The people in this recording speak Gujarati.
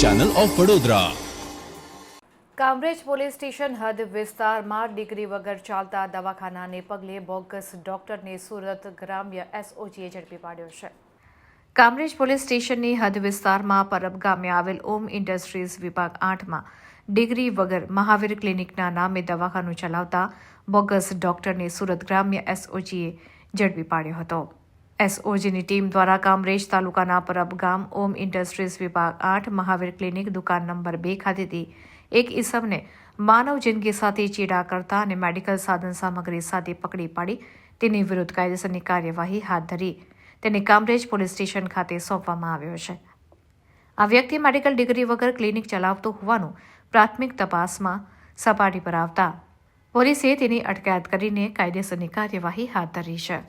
Channel of Vadodara Kamrej police station હદ વિસ્તારમાં ડિગ્રી વગર ચાલતા દવાખાનાને પગલે બોગસ ડોક્ટરને સુરત ગ્રામ્ય એસઓજીએ ઝડપી પાડ્યો છે. કામરેજ પોલીસ સ્ટેશનની હદ વિસ્તારમાં પરબ ગામે આવેલ ઓમ ઇન્ડસ્ટ્રીઝ વિભાગ આઠમાં ડિગ્રી વગર મહાવીર ક્લિનિકના નામે દવાખાનું ચલાવતા બોગસ ડોક્ટરને સુરત ગ્રામ્ય એસઓજીએ ઝડપી પાડ્યો હતો. એસઓજીની ટીમ દ્વારા કામરેજ તાલુકાના પરબ ગામ ઓમ ઇન્ડસ્ટ્રીઝ વિભાગ આઠ મહાવીર ક્લિનિક દુકાન નંબર બે ખાતેથી એક ઈસમને માનવ જિંદગી સાથે ચેડા કરતા અને મેડિકલ સાધન સામગ્રી સાથે પકડી પાડી તેની વિરુદ્ધ કાયદેસરની કાર્યવાહી હાથ ધરી તેને કામરેજ પોલીસ સ્ટેશન ખાતે સોંપવામાં આવ્યો છે. આ વ્યક્તિ મેડિકલ ડિગ્રી વગર ક્લિનિક ચલાવતો હોવાનું પ્રાથમિક તપાસમાં સપાટી પર આવતા પોલીસે તેની અટકાયત કરીને કાયદેસરની કાર્યવાહી હાથ ધરી છે.